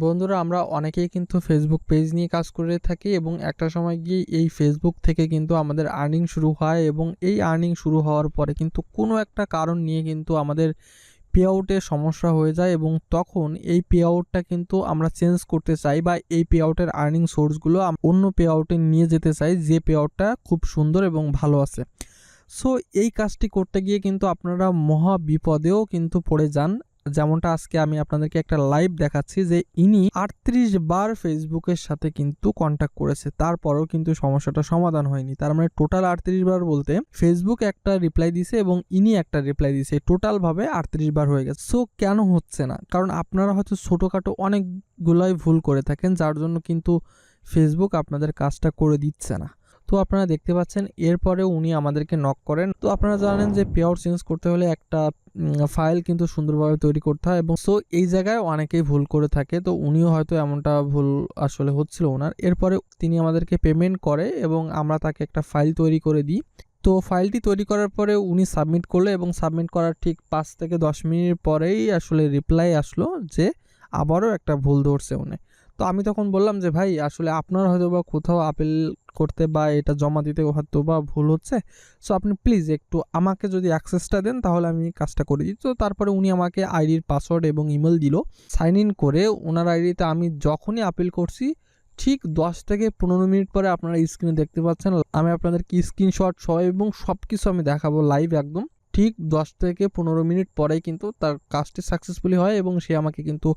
বন্ধুরা, আমরা অনেকেই কিন্তু ফেসবুক পেজ নিয়ে কাজ করে থাকি এবং একটা সময় গিয়ে এই ফেসবুক থেকে কিন্তু আমাদের আর্নিং শুরু হয় এবং এই আর্নিং শুরু হওয়ার পরে কিন্তু কোনো একটা কারণ নিয়ে কিন্তু আমাদের পে আউটে সমস্যা হয়ে যায় এবং তখন এই পে আউটটা কিন্তু আমরা চেঞ্জ করতে চাই বা এই পে আউটের আর্নিং সোর্সগুলো অন্য পে আউটে নিয়ে যেতে চাই যে পে আউটটা খুব সুন্দর এবং ভালো আছে। সো এই কাজটি করতে গিয়ে কিন্তু আপনারা মহা বিপদেও কিন্তু পড়ে যান যেমনটা আজকে আমি আপনাদেরকে একটা লাইভ দেখাচ্ছি যে ইনি আটত্রিশ বার ফেসবুকের সাথে কিন্তু কন্ট্যাক্ট করেছে। তারপরেও কিন্তু সমস্যাটা সমাধান হয়নি। তার মানে টোটাল আটত্রিশ বার বলতে ফেসবুক একটা রিপ্লাই দিছে এবং ইনি একটা রিপ্লাই দিছে। টোটাল ভাবে আটত্রিশ বার হয়ে গেছে। সো কেন হচ্ছে না? কারণ আপনারা হয়তো ছোটোখাটো অনেকগুলাই ভুল করে থাকেন, যার জন্য কিন্তু ফেসবুক আপনাদের কাজটা করে দিচ্ছে না। তো আপনারা দেখতে পাচ্ছেন এরপরে উনি আমাদেরকে নক করেন। তো আপনারা জানেন যে পে আউট চেঞ্জ করতে হলে একটা ফাইল কিন্তু সুন্দরভাবে তৈরি করতে হয় এবং সো এই জায়গায় অনেকেই ভুল করে থাকে। তো উনিও হয়তো এমনটা ভুল আসলে হচ্ছিল ওনার। এরপরে তিনি আমাদেরকে পেমেন্ট করে এবং আমরা তাকে একটা ফাইল তৈরি করে দিই। তো ফাইলটি তৈরি করার পরে উনি সাবমিট করল এবং সাবমিট করার ঠিক পাঁচ থেকে দশ মিনিট পরেই আসলে রিপ্লাই আসলো যে আবারও একটা ভুল ধরছে উনি। তো আমি তখন বললাম যে, ভাই, আসলে আপনার হয়তো বা কোথাও আপিল করতে বা এটা জমা দিতে হয়তো বা ভুল হচ্ছে। সো আপনি প্লিজ একটু আমাকে যদি অ্যাক্সেসটা দেন, তাহলে আমি কাজটা করে দিই তো তারপরে উনি আমাকে আইডির পাসওয়ার্ড এবং ইমেল দিল। সাইন ইন করে ওনার আইডিতে আমি যখনই আপিল করছি, ঠিক দশ থেকে পনেরো মিনিট পরে আপনারা স্ক্রিনে দেখতে পাচ্ছেন। আমি আপনাদের কি স্ক্রিনশট সহ এবং সব কিছু আমি দেখাবো লাইভ একদম। ঠিক দশ থেকে পনেরো মিনিট পরেই কিন্তু তার কাজটি সাকসেসফুলি হয় এবং সে আমাকে কিন্তু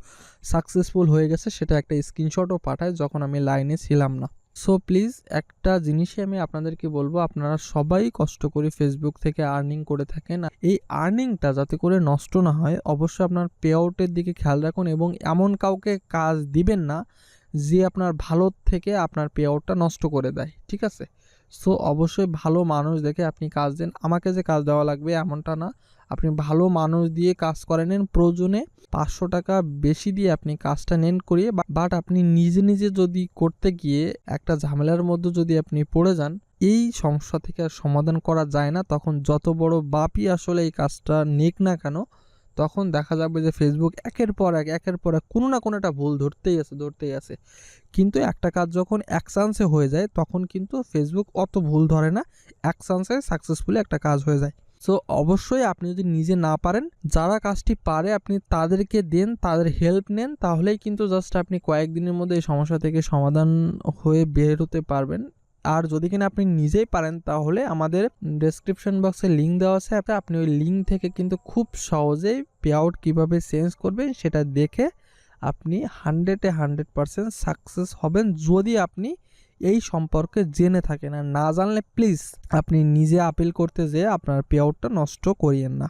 সাকসেসফুল হয়ে গেছে। সেটা একটা স্ক্রিনশটও পাঠায় যখন আমি লাইনে ছিলাম না। সো প্লিজ একটা জিনিসই আমি আপনাদেরকে বলব, আপনারা সবাই কষ্ট করে ফেসবুক থেকে আর্নিং করে থাকেন। এই আর্নিংটা যাতে করে নষ্ট না হয়, অবশ্যই আপনার পে আউটের দিকে খেয়াল রাখুন এবং এমন কাউকে কাজ দিবেন না যে আপনার ভালো থেকে আপনার পে আউটটা নষ্ট করে দেয়, ঠিক আছে? সো অবশ্যই ভালো মানুষ দেখে আপনি কাজ দেন। আমাকে যে কাজ দেওয়া লাগবে এমনটা না। আপনি ভালো মানুষ দিয়ে কাজ করে নেন। প্রয়োজনে পাঁচশো টাকা বেশি দিয়ে আপনি কাজটা নেন করিয়ে বাট আপনি নিজে নিজে যদি করতে গিয়ে একটা ঝামেলার মধ্যে যদি আপনি পড়ে যান, এই সমস্যা থেকে আর সমাধান করা যায় না। তখন যত বড় বাপই আসলে এই কাজটা নেক না কেন তখন দেখা যাবে যে ফেসবুক একের পর এক, একের পর এক কোনো না কোনো একটা ভুল ধরতেই আছে ধরতেই আছে। কিন্তু একটা কাজ যখন এক চান্সে হয়ে যায়, তখন কিন্তু ফেসবুক অত ভুল ধরে না, এক চান্সে সাকসেসফুলি একটা কাজ হয়ে যায়। সো অবশ্যই আপনি যদি নিজে না পারেন, যারা কাজটি পারে আপনি তাদেরকে দেন, তাদের হেল্প নেন, তাহলেই কিন্তু জাস্ট আপনি কয়েকদিনের মধ্যে এই সমস্যা থেকে সমাধান হয়ে বের হতে পারবেন। আর যদি কিনা আপনি নিজেই পারেন, তাহলে আমাদের ডেসক্রিপশন বক্সে লিঙ্ক দেওয়া আছে। আপনি ওই লিঙ্ক থেকে কিন্তু খুব সহজেই পে আউট কীভাবে চেঞ্জ করবেন সেটা দেখে আপনি হান্ড্রেডে হান্ড্রেড পারসেন্ট সাকসেস হবেন যদি আপনি এই সম্পর্কে জেনে থাকেন। আর না জানলে প্লিজ আপনি নিজে আপিল করতে যেয়ে আপনার পে আউটটা নষ্ট করিয়েন না।